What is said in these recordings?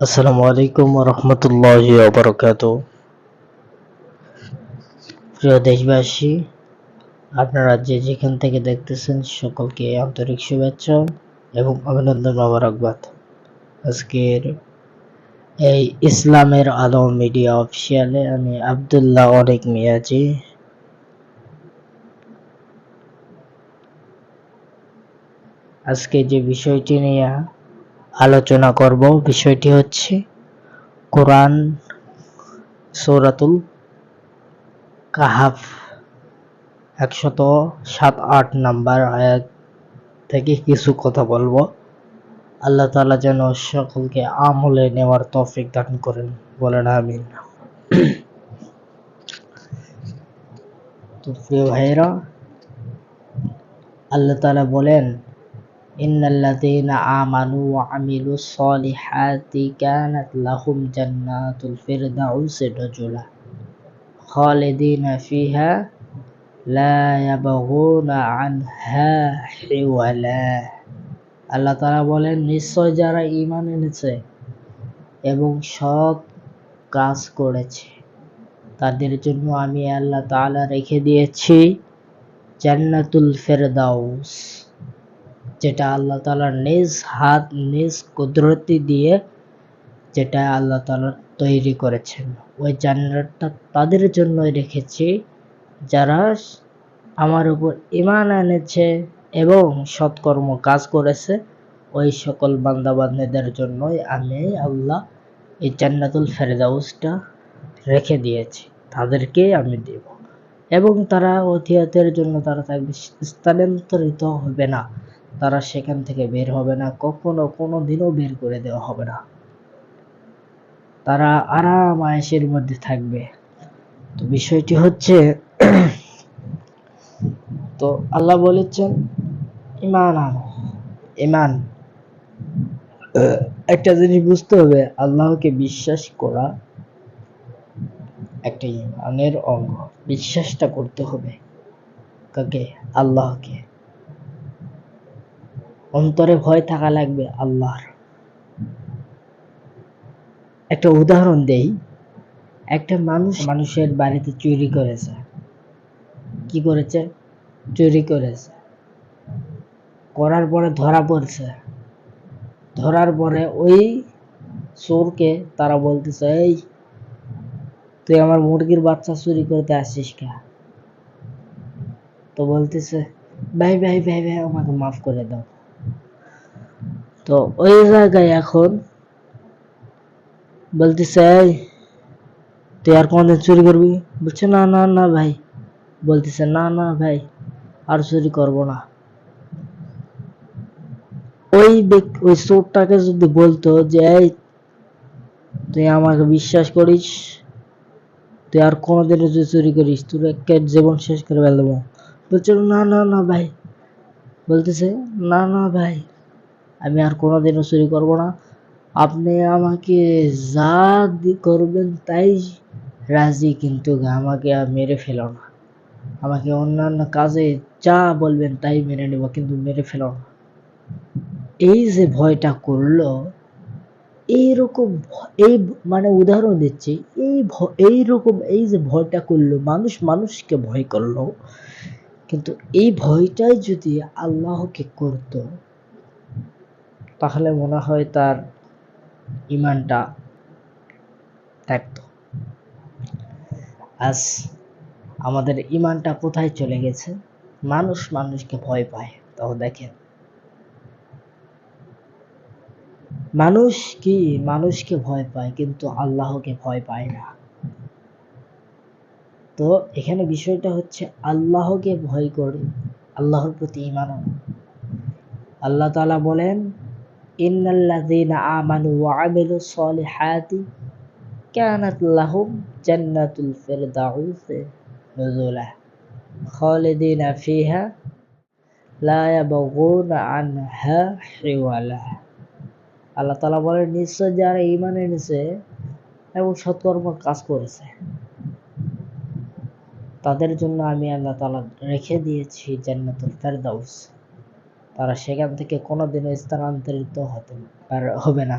আসসালামু আলাইকুম রহমতুল্লাহি ওবরকাত। প্রিয় দেশবাসী, আপনারা যে যেখান থেকে দেখতেছেন সকলকে আন্তরিক শুভেচ্ছা এবং অভিনন্দন মোবারকবাদ। আজকের এই ইসলামের আলো মিডিয়া অফিসিয়ালে আমি আবদুল্লাহ অনেক মিয়াজি। আজকে যে বিষয়টি নিয়ে আলোচনা করব বিষয়টি হচ্ছে কোরআন, সৌরাতুল কাহাফ, একশত সাত আট নাম্বার আয়াত থেকে কিছু কথা বলব। আল্লাহ তালা যেন সকলকে আমলে নেওয়ার তৌফিক দান করেন, বলেন আমিন। তো প্রিয় ভাইয়েরা, আল্লাহ তালা বলেন إن الذين آمنوا وعملوا الصالحات كانت لهم جنات الفردوس نزلا خالدين فيها لا يبغون عنها حولا আল্লাহ তারা বলেন নিশ্চয় যারা ইমান এনেছে এবং সৎ কাজ করেছে তাদের জন্য আমি আল্লাহ তাআলা রেখে দিয়েছি জান্নাতুল ফেরদাউস যেটা আল্লাহ তালার নিজ হাত, নিজ কুদরতি দিয়ে যেটা আল্লাহ তালা তৈরি করেছেন। ওই জান্নাতটা তাদের জন্য রেখেছি যারা আমার উপর ইমান এনেছে এবং সৎকর্ম কাজ করেছে, ওই সকল বান্দাবান্ধীদের জন্যই আমি আল্লাহ এই জান্নাতুল ফেরদাউসটা রেখে দিয়েছি। তাদেরকেই আমি দেব এবং তারা অতিহাতের জন্য তারা থাকবে, স্থানান্তরিত হবে না। তারা সেখান থেকে বের হবে না, কখনো কোনো দিনও বের করে দেওয়া হবে না। তারা আরাম আয়েসের মধ্যে থাকবে। তো বিষয়টি হচ্ছে, তো আল্লাহ বলেছেন, ইমান আনো, ইমান। একটা জিনিস বুঝতে হবে, আল্লাহকে বিশ্বাস করা একটা ইমানের অঙ্গ। বিশ্বাসটা করতে হবে কাকে? আল্লাহকে। অন্তরে ভয় থাকা লাগবে আল্লাহর। একটা উদাহরণ দেই। একটা মানুষ মানুষের বাড়িতে চুরি করেছে। কি করেছে? চুরি করেছে। করার পরে ধরা পড়ছে। ধরার পরে ওই চোরকে তারা বলতেছে, এই, তুই আমার মুরগির বাচ্চা চুরি করতে আসিস কে? তো বলতেছে, ভাই ভাই ভাই ভাই, আমাকে মাফ করে দাও। তো ওই জায়গায় এখন বলতেছে তুই আর কোনদিন চুরি করবি? বলছে, না না না ভাই। বলতেছে, না না ভাই, আর চুরি করব না। ওই ওই চোরটাকে যদি বলতো যে, এই, তুই আমাকে বিশ্বাস করিস, তুই আর কোনোদিন যদি চুরি করিস, তোর একটা জীবন শেষ করে ফেলব। বলছে, না না না ভাই। বলতেছে, না না ভাই। আমি আর কোনোদিনও চুরি করব না। আপনি আমাকে যা করবেন তাই রাজি, কিন্তু আমাকে মেরে ফেলো না। আমাকে অন্যান্য কাজে যা বলবেন তাই মেনে নেব, কিন্তু মেরে ফেলো না। এই যে ভয়টা করল, এইরকম এই মানে উদাহরণ দিচ্ছি, এই এইরকম এই যে ভয়টা করল, মানুষ মানুষকে ভয় করল, কিন্তু এই ভয়টাই যদি আল্লাহকে করতো তাহলে মনে হয় তার ইমানটা থাকতো আজ আমাদের ইমানটা কোথায় চলে গেছে? মানুষ মানুষকে ভয় পায়। তাও দেখেন। মানুষ কি? মানুষকে ভয় পায়, কিন্তু আল্লাহকে ভয় পায় না। তো এখানে বিষয়টা হচ্ছে আল্লাহকে ভয় করে, আল্লাহর প্রতি ইমান আল্লাহ তালা বলেন ইন্নাল্লাযীনা আমানু ওয়া আমিলুস সলিহাতি কানাত লাহুম জান্নাতুল নুজুলা খালিদিনা ফিহা লা ইয়াবগুনা আনহা হিওয়ালা আল্লাহ তাআলা বলেন, নিশ্চয় যারা ঈমান এনেছে এবং সৎকর্ম কাজ করেছে, তাদের জন্য আমি আল্লাহ তাআলা রেখে দিয়েছি জান্নাতুল ফেরদাউস। তারা সেখান থেকে কোনোদিনও স্থানান্তরিত হতে হবে না।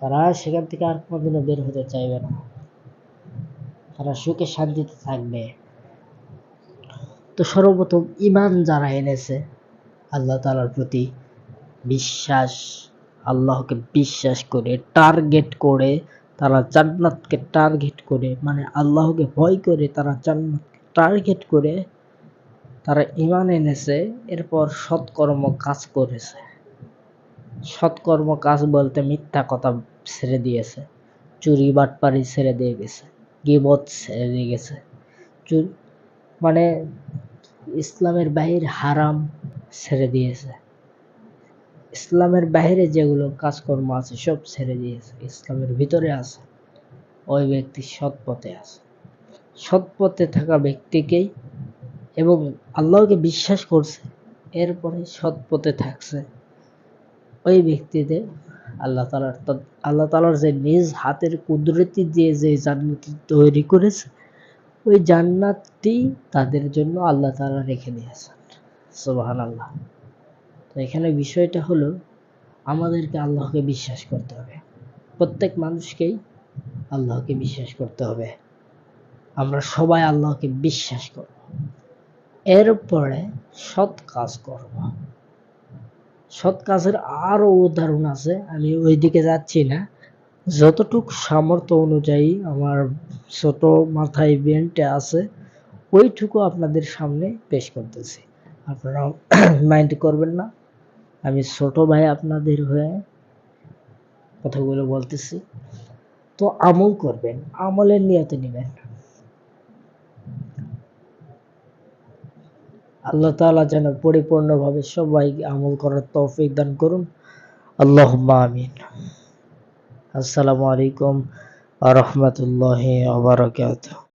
তারা সেখান থেকে আর কোনোদিনও বের হতে চাইবে না। তারা সুখে শান্তিতে থাকবে। তো সর্বপ্রথম ইমান যারা এনেছে, আল্লাহ তালার প্রতি বিশ্বাস, আল্লাহকে বিশ্বাস করে, টার্গেট করে, তারা জান্নাতকে টার্গেট করে মানে আল্লাহকে ভয় করে তারা জান্নাতকে টার্গেট করে তারা ইমান এনেছে, এরপর সৎকর্ম কাজ করেছে। সৎকর্ম কাজ বলতে মিথ্যা কথা ছেড়ে দিয়েছে। চুরি, বাটপারি ছেড়ে দিয়ে গেছে। গিবত ছেড়ে দিয়ে গেছে মানে ইসলামের বাহির হারাম ছেড়ে দিয়েছে। ইসলামের বাইরে যেগুলো কাজকর্ম আছে, সব ছেড়ে দিয়েছে। ইসলামের ভিতরে আছে। ওই ব্যক্তি সৎ পথে আছে। সৎ পথে থাকা ব্যক্তিকেই এবং আল্লাহকে বিশ্বাস করছে, এরপরে সৎ পথে থাকছে। ওই ব্যক্তিদের আল্লাহ তালার আল্লাহ তালার যে নিজ হাতের কুদরতি দিয়ে যে জান্নাত তৈরি করেছে, ওই জান্নাতটি তাদের জন্য আল্লাহ তালা রেখে দিয়েছেন। সুবাহান আল্লাহ তো এখানে বিষয়টা হলো, আমাদেরকে আল্লাহকে বিশ্বাস করতে হবে। প্রত্যেক মানুষকেই আল্লাহকে বিশ্বাস করতে হবে। আমরা সবাই আল্লাহকে বিশ্বাস করব। এরপরে সৎ কাজ করব। সৎ কাজের আরও উদাহরণ আছে, আমি ওই দিকে যাচ্ছি না। যতটুক সামর্থ্য অনুযায়ী আমার ছোট মাথায় বেন্টে আছে, ওইটুকু আপনাদের সামনে পেশ করতেছি। আপনারা মাইন্ড করবেন না। আমি ছোট ভাই আপনাদের হয়ে কথাগুলো বলতেছি। তো আমল করবেন, আমলের নিয়তে নেবেন। আল্লাহ তালা যেন পরিপূর্ণভাবে সবাইকে আমল করার তৌফিক দান করুন। আল্লাহ আমিন। আসসালামু আলাইকুম আ রহমতুল্লাহ আবরকাত